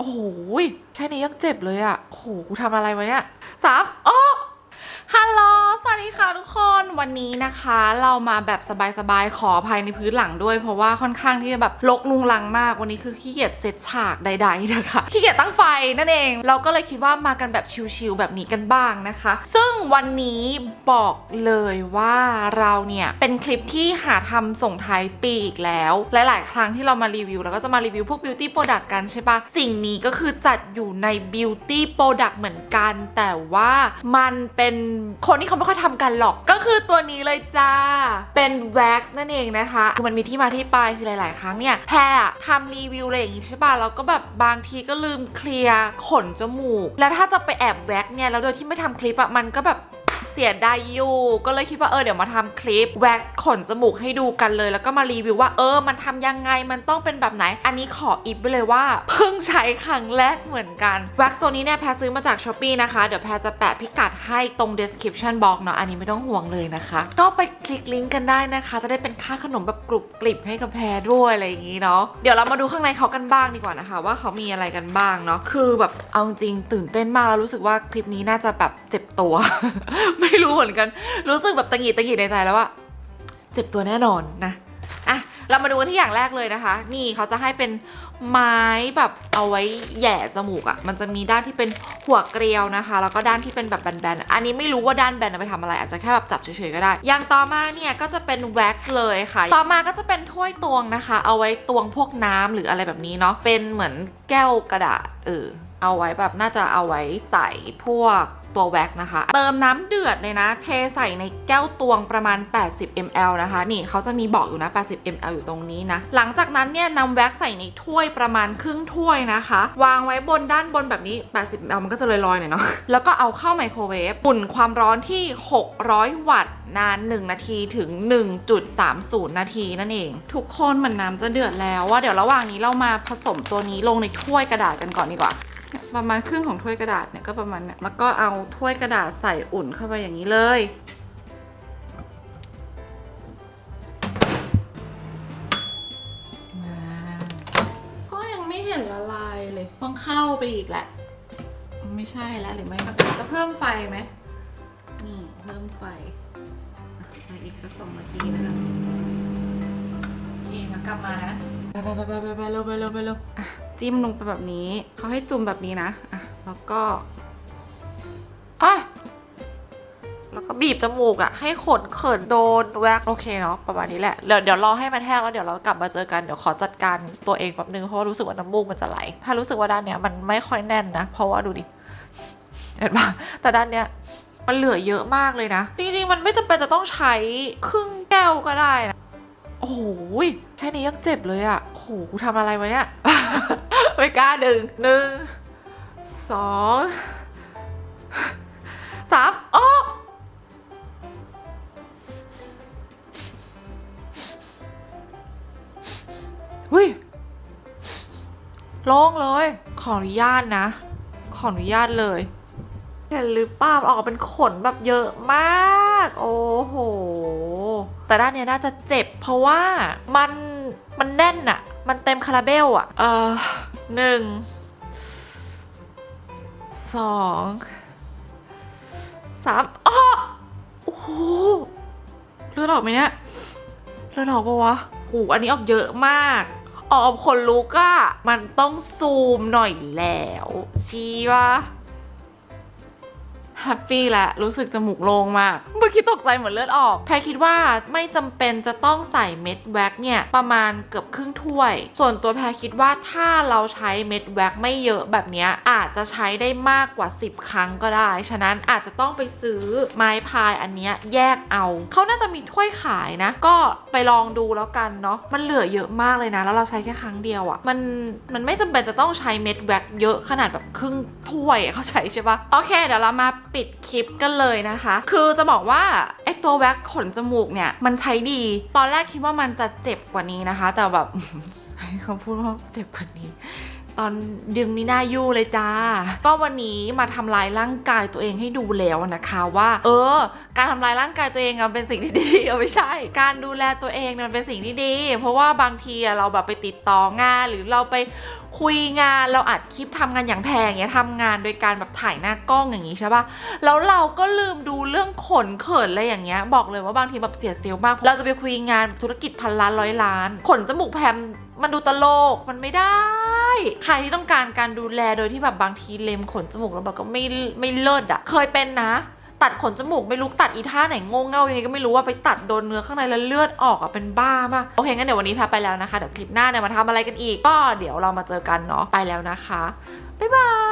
โอ้โหแค่นี้ยังเจ็บเลยอะโอ้โหกูทำอะไรวะเนี่ยสามโอ้ฮัลโหล วัสดีค่ะทุกคนวันนี้นะคะ เรามาแบบสบายๆขออภัยในพื้นหลังด้วย เพราะว่าค่อนข้างที่จะแบบลกลุงลังมากวันนี้คือขี้เกียจเซตฉากใดๆนะคะขี้เกียจตั้งไฟนั่นเอง เราก็เลยคิดว่ามากันแบบชิลๆแบบนี้กันบ้างนะคะ ซึ่งวันนี้บอกเลยว่าเราเนี่ยเป็นคลิปที่หาทำส่งท้ายปีอีกแล้ว หลายๆ ครั้งที่เรามารีวิวเราก็จะมารีวิวพวก beauty product กันใช่ปะสิ่งนี้ก็คือจัดอยู่ใน beauty product เหมือนกัน แต่ว่ามันเป็นคนที่เขาไม่ค่อยทำกันหรอกก็คือตัวนี้เลยจ้า เป็น wax นั่นเองนะคะ คือมันมีที่มาที่ไปคือหลาย ๆ ครั้งเนี่ยแพรอะทำรีวิวอะไรอย่างงี้ใช่ปะเราก็แบบบางทีก็ลืมเคลียร์ขนจมูก แล้วถ้าจะไปแอบแว็กเนี่ยแล้วโดยที่ไม่ทำคลิปอะมันก็แบบเสียดายอยู่ ก็เลยคิดว่าเออเดี๋ยวมาทำคลิปแว็กขนจมูกให้ดูกันเลย แล้วก็มารีวิวว่าเออมันทำยังไงมันต้องเป็นแบบไหน อันนี้ขออิฟไปเลยว่า เพิ่งใช้ครั้งแรกเหมือนกันแว็กตัวนี้เนี่ยแพรซื้อมาจากช้อปปีนะคะ เดี๋ยวแพรจะแปะพิกัดให้ตรง description box เนาะอันนี้ไม่ต้องห่วงเลยนะคะ ก็ไปคลิกลิงก์กันได้นะคะ จะได้เป็นค่าขนมแบบกรุบกริบให้กับแพรด้วยอะไรอย่างนี้เนาะเดี๋ยวเรามาดูข้างในเขากันบ้างดีกว่านะคะ ว่าเขามีอะไรกันบ้างเนาะคือแบบเอาจริงตื่นเต้นมากแล้วรู้สึกว่าคลิปนี้น่าจะแบบเจ็บตัวไม่รู้เหมือนกัน รู้สึกแบบตังหงิดตังหงิดในใจแล้วว่าเจ็บตัวแน่นอนนะอะเรามาดูกันที่อย่างแรกเลยนะคะ นี่เขาจะให้เป็นไม้แบบเอาไว้แหย่จมูกอะ่ะ มันจะมีด้านที่เป็นหัวเกลียวนะคะ แล้วก็ด้านที่เป็นแบบแบนๆ อันนี้ไม่รู้ว่าด้านแบนเอาไปทำอะไร อาจจะแค่แบบจับเฉยๆก็ได้ อย่างต่อมาเนี่ยก็จะเป็นแว็กซ์เลยค่ะ ต่อมาก็จะเป็นถ้วยตวงนะคะ เอาไว้ตวงพวกน้ำหรืออะไรแบบนี้เนาะ เป็นเหมือนแก้วกระดาษเออเอาไว้แบบน่าจะเอาไว้ใส่พวก ตัวแว็กนะคะ เติมน้ำเดือดเลยนะ เทใส่ในแก้วตวงประมาณ 80 ml นะคะ นี่เขาจะมีบอกอยู่นะ 80 ml อยู่ตรงนี้นะ หลังจากนั้นเนี่ยนำแว็กใส่ในถ้วยประมาณครึ่งถ้วยนะคะ วางไว้บนด้านบนแบบนี้ 80 ml มันก็จะลอยๆหน่อยเนาะ แล้วก็เอาเข้าไมโครเวฟอุ่นความร้อนที่ 600 วัตต์นาน 1 นาทีถึง 1.30 นาทีนั่นเอง ทุกคนเหมือนน้ำจะเดือดแล้วว่าเดี๋ยวระหว่างนี้เรามาผสมตัวนี้ลงในถ้วยกระดาษกันก่อนดีกว่า ประมาณครึ่งของถ้วยกระดาษเนี่ยก็ประมาณเนี่ยแล้วก็เอาถ้วยกระดาษใส่อุ่นเข้าไปอย่างนี้เลย ก็ยังไม่เห็นละลายเลย ต้องเข้าไปอีกแหละ ไม่ใช่แล้วหรือไม่ก็จะเพิ่มไฟไหมนี่เพิ่มไฟอะไปอีกสักสองนาทีนะคะโอเคงั้นกลับมานะไปไปไปไปไปไปเร็วไปเร็วไปเร็วอะ จิ้มลงไปแบบนี้ เขาให้จุ่มแบบนี้นะ อะ แล้วก็อะแล้วก็บีบจมูกอะ ให้ขนเขินโดนแวกโอเคเนาะประมาณนี้แหละ เดี๋ยวเดี๋ยวรอให้มันแห้งแล้วเดี๋ยวเรากลับมาเจอกัน เดี๋ยวขอจัดการตัวเองแป๊บนึงเพราะว่ารู้สึกว่าน้ำมูกมันจะไหลถ้ารู้สึกว่าด้านเนี้ยมันไม่ค่อยแน่นนะ เพราะว่าดูดิ เห็นปะแต่ด้านเนี้ยมันเหลือเยอะมากเลยนะ จริงๆ มันไม่จำเป็นจะต้องใช้ครึ่งแก้วก็ได้นะ โอ้โหแค่นี้ยังเจ็บเลยอะ่ะโอ้โหกูทำอะไรวะเนี่ย ไม่กล้าดึงหนึ่งสองสามโอ้หุ้ยโล่งเลย ขออนุญาตนะ ขออนุญาตเลยเห็นหรือปล่าออกเป็นขนแบบเยอะมาก โอ้โห แต่ด้านเนี้ยน่าจะเจ็บ เพราะว่ามันมันแน่นอะมันเต็มคาราเบลอะเออหนึ่งสองสามอ้อโอ้โหเลือดออกไหมเนี่ยเลือดออกปะวะโอ้อันนี้ออกเยอะมากออกคนลุกอะมันต้องซูมหน่อยแล้ว ชี้วะแฮปปี้แหล้วรู้สึกจมูกโล่งมากเมื่อกี้ตกใจเหมือนเลือดออก แพรคิดว่าไม่จำเป็นจะต้องใส่เม็ดแว็กเนี่ยประมาณเกือบครึ่งถ้วย ส่วนตัวแพรคิดว่าถ้าเราใช้เม็ดแว็กไม่เยอะแบบนี้อาจจะใช้ได้มากกว่า 10 ครั้งก็ได้ ฉะนั้นอาจจะต้องไปซื้อไม้พายอันนี้แยกเอา เขาน่าจะมีถ้วยขายนะ ก็ไปลองดูแล้วกันเนาะ มันเหลือเยอะมากเลยนะ แล้วเราใช้แค่ครั้งเดียวอะ่ะ มัน มันไม่จำเป็นจะต้องใช้เม็ดแว็กเยอะขนาดแบบครึ่งถ้วยเข้าใจใช่ปะโอเค เดี๋ยวเรามาปิดคลิปกันเลยนะคะ คือจะบอกว่าว่าไอตัวแว็กขนจมูกเนี่ยมันใช้ดี ตอนแรกคิดว่ามันจะเจ็บกว่านี้นะคะ แต่แบบ ให้เขาพูดว่าเจ็บกว่านี้ ตอนดึงนี่หน้ายู่เลยจ้า ก็วันนี้มาทำลายร่างกายตัวเองให้ดูแล้วนะคะว่า เออ การทำลายร่างกายตัวเองอะมันเป็นสิ่งที่ดีเอาไม่ใช่ การดูแลตัวเองมันเป็นสิ่งที่ดี เพราะว่าบางทีอะเราแบบไปติดต่องานหรือเราไปคุยงานเราอัดคลิปทำงานอย่างแพงอย่างเงี้ยทำงานโดยการแบบถ่ายหน้ากล้องอย่างงี้ใช่ปะแล้วเราก็ลืมดูเรื่องขนเขินอะไรอย่างเงี้ยบอกเลยว่าบางทีแบบเสียเซลล์มาก เราจะไปคุยงานธุรกิจพันล้านร้อยล้าน ขนจมูกแพม มันดูตลกมันไม่ได้ ใครที่ต้องการการดูแลโดยที่แบบบางทีเล็มขนจมูกแล้วแบบก็ไม่ไม่เลิศอะเคยเป็นนะ ตัดขนจมูกไม่รู้ตัดอีท่าไหนงงเง่ายังไงก็ไม่รู้ว่าไปตัดโดนเนื้อข้างในแล้วเลือดออกอะเป็นบ้ามากโอเคงั้นเดี๋ยววันนี้พาไปแล้วนะคะเดี๋ยวคลิปหน้าเนี่ยมาทำอะไรกันอีก ก็เดี๋ยวเรามาเจอกันเนาะไปแล้วนะคะบ๊ายบาย